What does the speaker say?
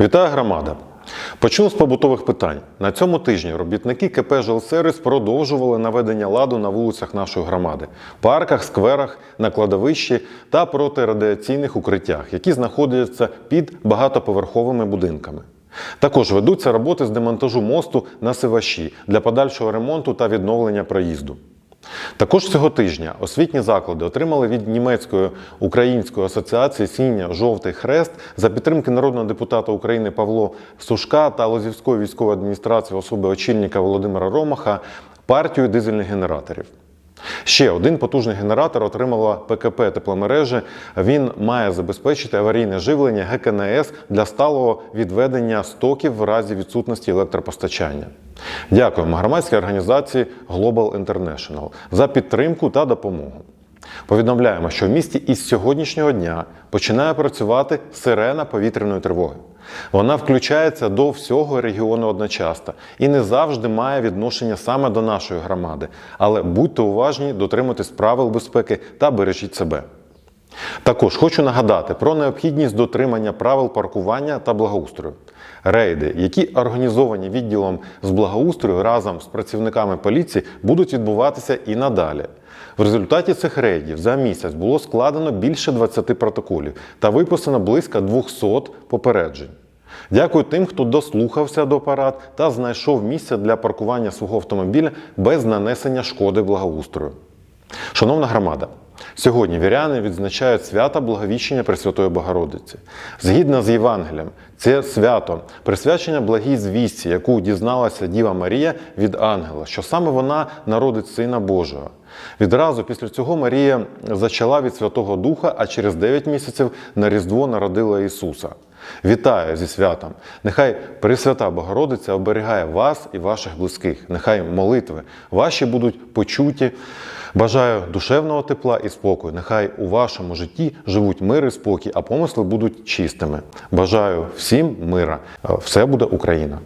Вітаю громада! Почну з побутових питань. На цьому тижні робітники КП «Жилсервіс» продовжували наведення ладу на вулицях нашої громади, парках, скверах, на кладовищі та протирадіаційних укриттях, які знаходяться під багатоповерховими будинками. Також ведуться роботи з демонтажу мосту на Сиваші для подальшого ремонту та відновлення проїзду. Також цього тижня освітні заклади отримали від німецької української асоціації Сіння-Жовтий Хрест за підтримки народного депутата України Павло Сушка та Лозівської військової адміністрації особи очільника Володимира Ромаха партію дизельних генераторів. Ще один потужний генератор отримала ПКП тепломережі. Він має забезпечити аварійне живлення ГКНС для сталого відведення стоків в разі відсутності електропостачання. Дякуємо громадській організації Global International за підтримку та допомогу. Повідомляємо, що в місті із сьогоднішнього дня починає працювати сирена повітряної тривоги. Вона включається до всього регіону одночасно і не завжди має відношення саме до нашої громади. Але будьте уважні, дотримуйтесь правил безпеки та бережіть себе. Також хочу нагадати про необхідність дотримання правил паркування та благоустрою. Рейди, які організовані відділом з благоустрою разом з працівниками поліції, будуть відбуватися і надалі. В результаті цих рейдів за місяць було складено більше 20 протоколів та виписано близько 200 попереджень. Дякую тим, хто дослухався до парад та знайшов місце для паркування свого автомобіля без нанесення шкоди благоустрою. Шановна громада, сьогодні віряни відзначають свято Благовіщення Пресвятої Богородиці. Згідно з Євангелієм, це свято присвячення благій звістці, яку дізналася Діва Марія від ангела, що саме вона народить Сина Божого. Відразу після цього Марія зачала від Святого Духа, а через 9 місяців на Різдво народила Ісуса. Вітаю зі святом! Нехай Пресвята Богородиця оберігає вас і ваших близьких. Нехай молитви ваші будуть почуті. Бажаю душевного тепла і спокою. Нехай у вашому житті живуть мир і спокій, а помисли будуть чистими. Бажаю всім мира. Все буде Україна!